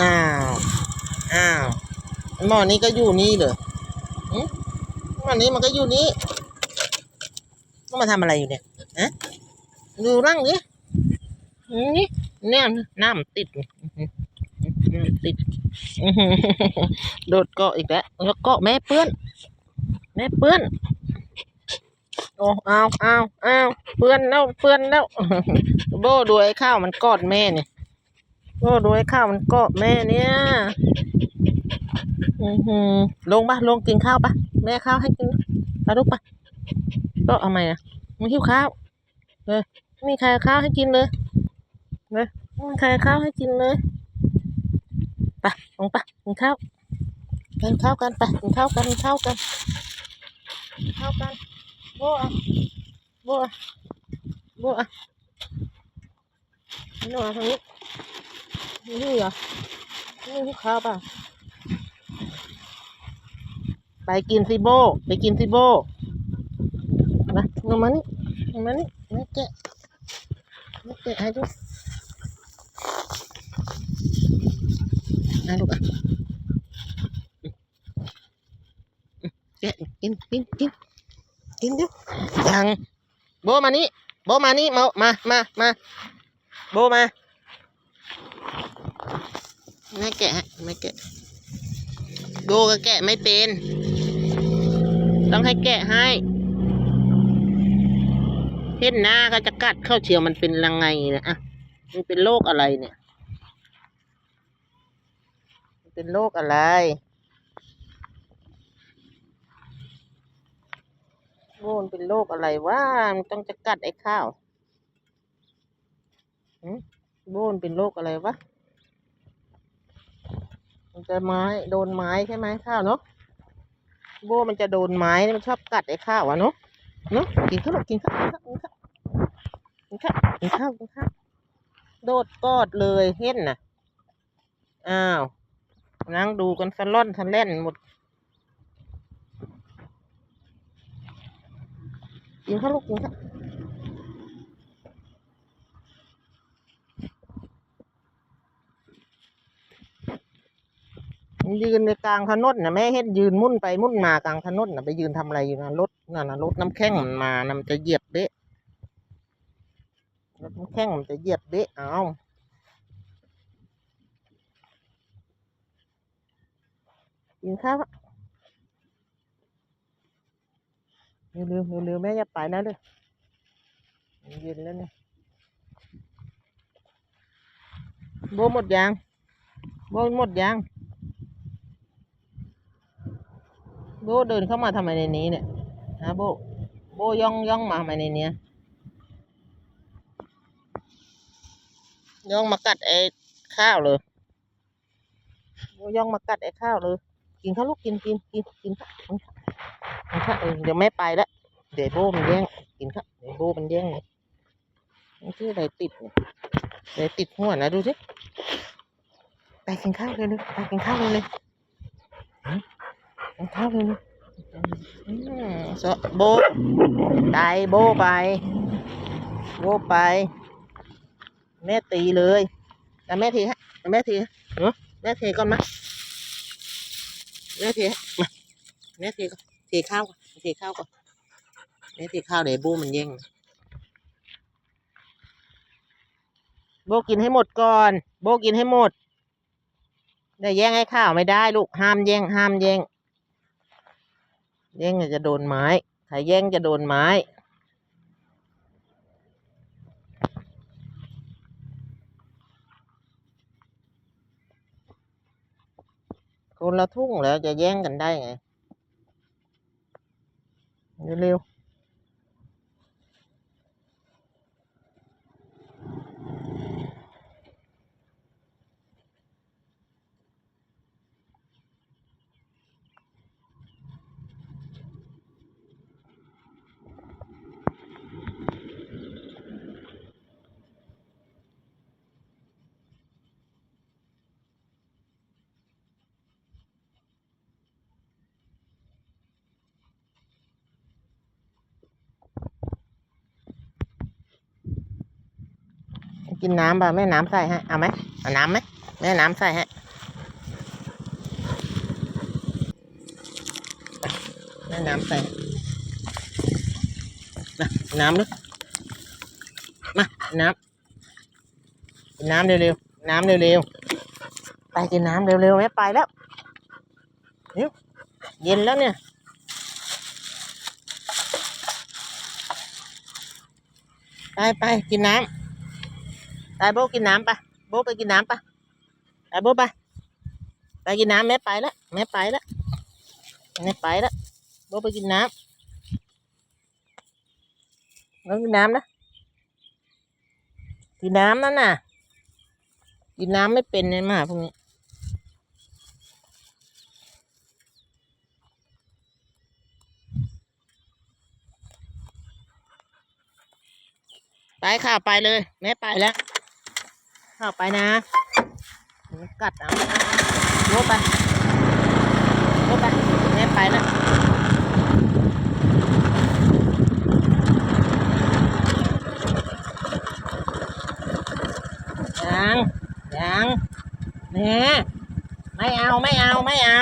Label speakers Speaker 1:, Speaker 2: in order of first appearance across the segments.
Speaker 1: อ้าว อ้าว หม้อนี้ก็อยู่นี่เหรอหม้อนี้มันก็อยู่นี่ก็มาทำอะไรอยู่เนี่ยฮะดูร่างดินี่เนี่ยน้ำติดน้ำติด โดดเกาะอีกแล้ว แล้วเกาะแม่เปื้อน แม่เปื้อนโอ้เอาเอาเอาเปื้อนแล้วเปื้อนแล้ว โบดูไอ้ข้าวมันกอดแม่เนี่ย โบดูไอ้ข้าวมันกอดแม่เนี่ยอือหือลงปะลงกินข้าวปะแม่ข้าวให้กินปะลูกปะก็เอาไหมอะไม่หิวข้าวเลยไม่มีใครข้าวให้กินเลยเลยไม่มีใครข้าวให้กินเลยไปลงปะกินข้าวกินข้าวกันไปกินข้าวกันกินข้าวกันกินข้าวกันโบอะโบอะโบอะนี่หนูเอทางนี้ นี่เหรอนี่หิวข้าป่ะ ไปกินสิโบ ไปกินสิโบมาลงมานี่ลงมานี่แม่แกะแม่แกะให้ดูนะลูกอะแกะกินกินกินกินดี๋ยวยังโบมานี่โบมานี่มามามามาโบมา แม่แกะให้แม่แกะโบก็แกะไม่เป็น ต้องให้แกะให้ เห็นหน้าก็จะกัดเข้าเชียวมันเป็นยังไงเนี่ยอะมันเป็นโรคอะไรเนี่ยมันเป็นโรคอะไรโอ้มันเป็นโรคอะไรว่ามันต้องจะกัดไอ้ข้าวโบนเป็นโรคอะไรวะ มันจะไม้โดนไม้ใช่ไหมข้าวเนาะโบมันจะโดนไม้มันชอบกัดไอ้ข้าวอะเนาะเนาะกินข้าวลูกกินข้าวกินข้าวกินข้าวกินข้าวกินข้าวโดดกอดเลยเห็นน่ะอ้าวนั่งดูกันสล่อนสะเล่นหมดกินข้าวลูกกินข้าว ยืนในกลางถนนนะแม่เห็นยืนมุ่นไปมุ่นมากลางถนนนะไปยืนทำอะไรอยู่นะรถนั่นนะรถน้ำแข็งมันมานะมันจะเหยียบเบะรถน้ำแข็งมันจะเหยียบเบะเอากินข้าวเร็วเร็วเร็วเร็วแม่อย่าไปนะเลยมันเย็นแล้วเนี่ยโบหมดยางโบหมดยาง โบเดินเข้ามาทำไมในนี้เนี่ยฮะโบโบย่องย่องมาทำไมในเนี้ยย่องมากัดไอ้ข้าวเลยโบย่องมากัดไอ้ข้าวเลย กินข้าวลูกกินกินกินกินข้าวกินข้าวเดี๋ยวแม่ไปละเดี๋ยวโบมันแย่งกินข้าวเดี๋ยวโบมันแย่งเลยนี่ที่อะไรติดเนี่ยอะไรติดหัวนะดูสิไปกินข้าวเลยเลยไปกินข้าวเลยเลย ข้าวเลยเลยอืมสะโบไดโบไป โบไป แม่ตีเลยแต่แม่ทีฮะแต่แม่ทีฮะเนาะแม่ทีก่อนมาแม่ทีฮะมาแม่ทีก่อนทีข้าวก่อนทีข้าวก่อนแม่ทีข้าวเดี๋ยวโบมันแย่งโบกินให้หมดก่อน โบกินให้หมดแต่แย่งให้ข้าวไม่ได้ลูก ห้ามแย่ง ห้ามแย่ง แย่งจะโดนไม้ถ้าแย่งจะโดนไม้คนละทุ่งแล้วจะแย่งกันได้ไง เร็วๆ กินน้ำป่ะแม่น้ำใส่ห้เอาไหมเอาน้ำไหมแม่น้ำใส่ห้แม่น้ำใส่มาน้ำลึกมาน้ำกินน้ำเร็วๆน้ำเร็วๆไปกินน้ำเร็วๆแม่ไปแล้วเย็นแล้วเนี่ยไปไปกินน้ำ ไปโบกินน้ำปะโบไปกินน้ำปะไปโบไปไปกินน้ำแม่ไปแล้วแม่ไปแล้วแม่ไปแล้วโบไปกินน้ำแล้วกินน้ำนะกินน้ำนั่นน่ะกินน้ำไม่เป็นเลยหมาพวกนี้ไปค่ะ ไปเลย แม่ไปแล้ว เข้าไปนะกัดเอาโบไปโบไปแม่ไปแล้วยังยังเนี่ยไม่เอาไม่เอาไม่เอา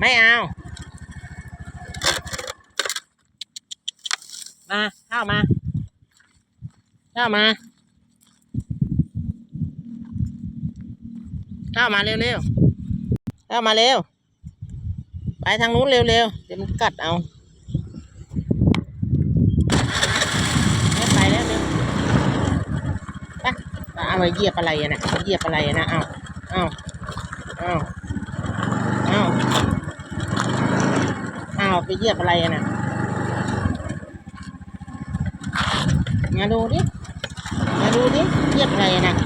Speaker 1: ไม่เอา มา เข้ามา เข้ามา เข้ามาเร็วๆเข้ามาเร็ว ไปทางนู้นเร็วๆเดี๋ยวมันกัดเอาไม่ไปแล้วเร็วเอาไปเหยียบอะไรอะนะเหยียบอะไรอะนะเอาเอาเอาเอาเอาไปเหยียบอะไรอะนะมาดูดิ มาดูดิเหยียบอะไรอะนะ